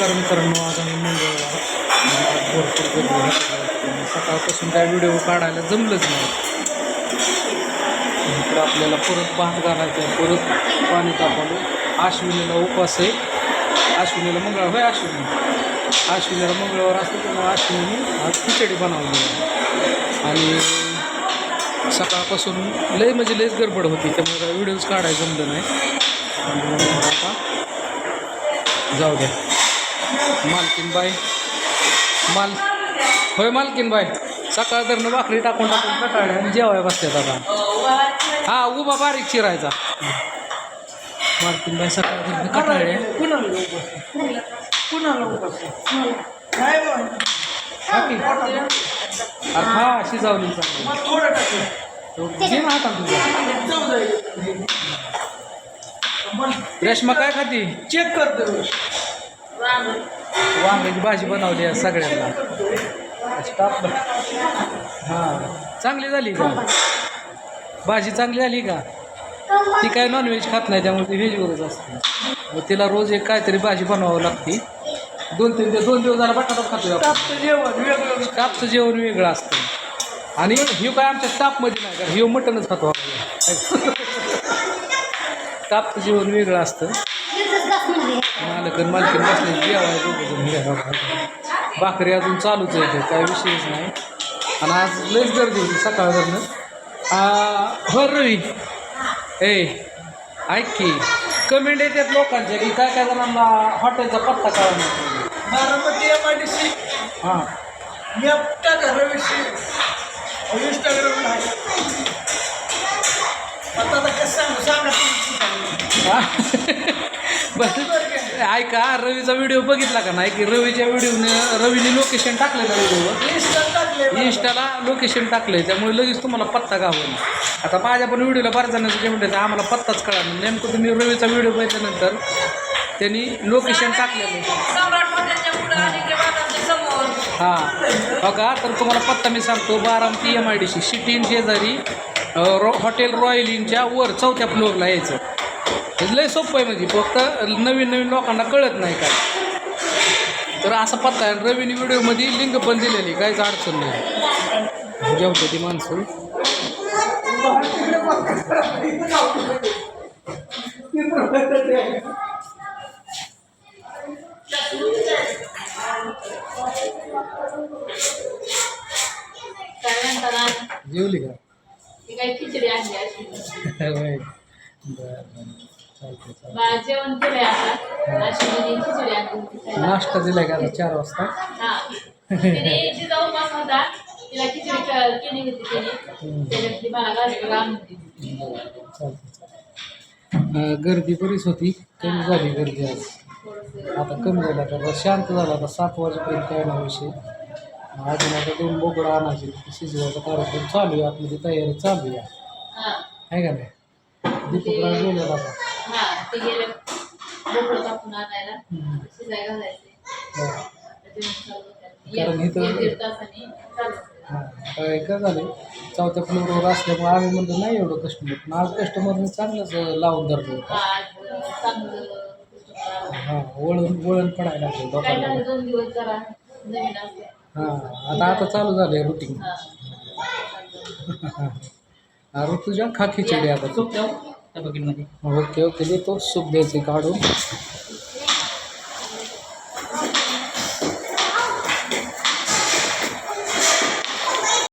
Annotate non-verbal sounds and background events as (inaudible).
नमस्कार मित्रांनो आज आम्ही मंगळवार भरपूर गर्दी सकाळपासून काय व्हिडिओ काढायला जमलंच नाही. इकडं आपल्याला परत भात घालायचं आहे. परत पाणी तापवलं. आश्विनीला उपवास आहे. आश्विनीला मंगळवार. होय आश्विनी आश्विनीला मंगळवार असतं तेव्हा आश्विनीने आज खिचडी बनवली आणि सकाळपासून लय म्हणजे लयच गडबड होती. त्यामुळे व्हिडिओज काढायला जमलं नाही. आणि आता जाऊ द्या. मालकीन बाई माल होय मालकीन बाई सकाळ धरणं भाकरी टाकून टाकून कटाळ्या आणि जेवाय बसतात आता. हा उभा बारीक चिरायचा. मालकीन बाई सकाळ धरणं कटाळे. हा शिजावली. चांगली रेश्मा काय खाती? चेक करतो वांग्याची भाजी बनवली आहे सगळ्यांना. स्टाफ हां. चांगली झाली का? भाजी चांगली झाली का? ती काय नॉनव्हेज खात नाही त्यामुळे ती व्हेजवरच असते. मग तिला रोज एक काहीतरी भाजी बनवावं लागते. दोन तीन दिवस दोन दिवस झाला बटाटाच खातो. तापतं जेवण वेगळं. जेवण वेगळं असतं. आणि ह्यो काय आमच्या स्टाफमध्ये नाही कारण ह्यो मटणच खातो. स्टाफचं (laughs) जेवण वेगळं असतं. मालक आणि मालकीन बसले जेवाय दोघं भाकरी अजून चालूच आहे ते काय विषयच नाही. आणि आज लयच गर्दी होती सकाळ धरणं हो रवी. ए ऐक की कमेंट येतात लोकांच्या की काय काय जणांना हॉटेलचा पत्ता कळा नाही Baramati M I D C हां. एकटा घराविषयी इंस्टाग्रामला आहे. आता आता कसं सांगू? सांगा. हा? बरं ऐका रवीचा व्हिडिओ बघितला का नाही? की रवीच्या व्हिडिओने रवीने लोकेशन टाकलेलं व्हिडिओवर इंस्टा टाकले इंस्टाला लोकेशन टाकलंय त्यामुळे लगेच तुम्हाला पत्ता गावून आता माझ्या पण व्हिडिओला बऱ्याच जणांचं जे म्हणतात आम्हाला पत्ताच कळा नेमकं तुम्ही रवीचा व्हिडिओ बघितल्यानंतर त्यांनी लोकेशन टाकलेलं हां. हो का? तर तुम्हाला पत्ता मी सांगतो Baramati M I D C city inn शेजारी रो हॉटेल रॉयल इनच्या वर चौथ्या फ्लोअरला यायचं. हे लय सोपं आहे म्हणजे फक्त नवीन नवीन लोकांना कळत नाही काय. तर असा पत्ता आहे रवीने व्हिडिओमध्ये लिंक पण दिलेली काहीच अडचण नाही. जेवतो ती माणसं? जेवली का? खिचडी आणली (laughs) जेवण केलंय आता. अशी. नाश्ता दिला का आता चार वाजता? तिने तिचा उपास होता तिला खिचडी क- केली होती तिने. त्याच्यातली मला गाजर आणून दिली. चालतंय चालतंय गर्दी बरीच होती. कमी झाली गर्दी आज. आता कमी झालं. आता आता शांत झाला. आता सात वाजेपर्यंत काय ना विषय? अजून आता दोन बोकडं आणायचे. ते शिजवायचा कार्यक्रम चालू आहे. आपली तयारी चालू आहे. आहे का नाही? दीपकराव गेलेला आता हा ते गेले बोकडं कापून आणायला हम्म. शिजाय घालायचे. आता जेवण चालू होतं. कारण एक- इथं- एक दीड तासाने चालू होतं. हां आता काय झालं चौथ्या फ्लोअरवर असल्यामुळे आम्ही म्हणतो नाही एवढं कस्टमर पण आज कस्टमरने चांगलंच लावून धरलं होतं आज चांगलं customer आलं. हां वळण वळण पडायला लागलं काय लोकांना झालं दोन दिवस जरा नवीन असले हां आता आता चालू झालंय रुटीन हा. (laughs) हा ऋतुजा खा खिचडी आता म्हणजे. ओके ओके देतो. सूप द्यायचे काढून.